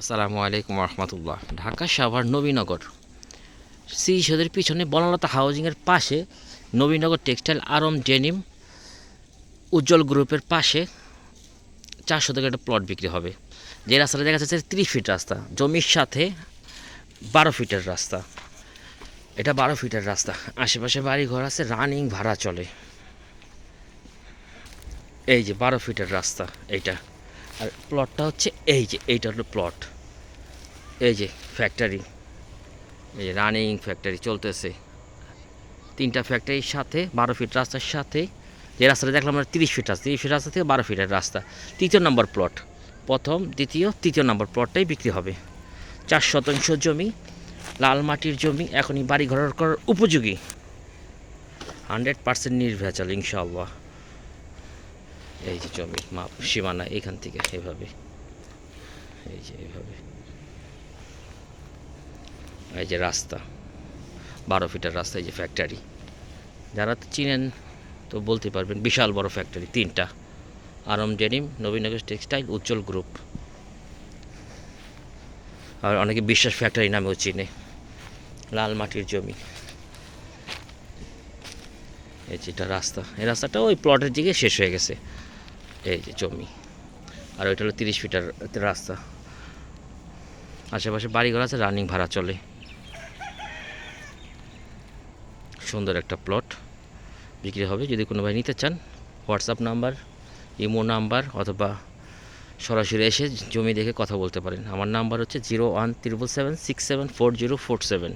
আসসালামু আলাইকুম রহমতুল্লাহ ঢাকা সাভার নবীনগর। সি সদের পিছনে বনলতা হাউজিংয়ের পাশে নবীনগর টেক্সটাইল আরম ডেনিম উজ্জ্বল গ্রুপের পাশে চারশো শতকের একটা প্লট বিক্রি হবে। যে রাস্তাটা দেখা যাচ্ছে ত্রিশ ফিট রাস্তা, জমির সাথে বারো ফিটের রাস্তা। এটা বারো ফিটের রাস্তা। আশেপাশে বাড়ি ঘর আছে রানিং ভাড়া চলে। এই যে বারো ফিটের রাস্তা, এইটা। আর প্লটটা হচ্ছে এই যে, এইটা হলো প্লট এই যে ফ্যাক্টরি এই যে রানিং ফ্যাক্টরি চলতেছে। তিনটা ফ্যাক্টরির সাথে বারো ফিট রাস্তার সাথে। যে রাস্তাটা দেখলাম আমরা তিরিশ ফিট রাস্তা, তিরিশ ফিট রাস্তা থেকে বারো ফিটের রাস্তা। তৃতীয় নম্বর প্লট প্রথম, দ্বিতীয়, তৃতীয় নম্বর প্লটটাই বিক্রি হবে। চার শতাংশ জমি, লাল মাটির জমি, এখনই বাড়ি ঘর করার উপযোগী। হান্ড্রেড পার্সেন্ট নির্ভেজাল, ইনশাআল্লাহ। এই যে জমির মাপ, সীমানা এখান থেকে এভাবে। এই যে এইভাবে এই যে রাস্তা, বারো ফিটের রাস্তা, এই যে ফ্যাক্টরি যারা তো চিনেন তো বলতে পারবেন, বিশাল বড় ফ্যাক্টরি তিনটা। আরম denim Nabinagar textile, Uzzal group আর অনেকে বিশ্বাস ফ্যাক্টরি নামেও চিনে। লাল মাটির জমি। এই যে এটা রাস্তা। এই রাস্তাটা ওই প্লটের দিকে শেষ হয়ে গেছে। এই যে জমি। আর ওইটা হলো তিরিশ ফিটার রাস্তা। আশেপাশে বাড়িঘর আছে, রানিং ভাড়া চলে। সুন্দর একটা প্লট বিক্রি হবে, যদি কোনো ভাই নিতে চান, হোয়াটসঅ্যাপ নাম্বার, ইমো নাম্বার, অথবা সরাসরি এসে জমি দেখে কথা বলতে পারেন। আমার নাম্বার হচ্ছে zero one triple seven six seven four zero four seven.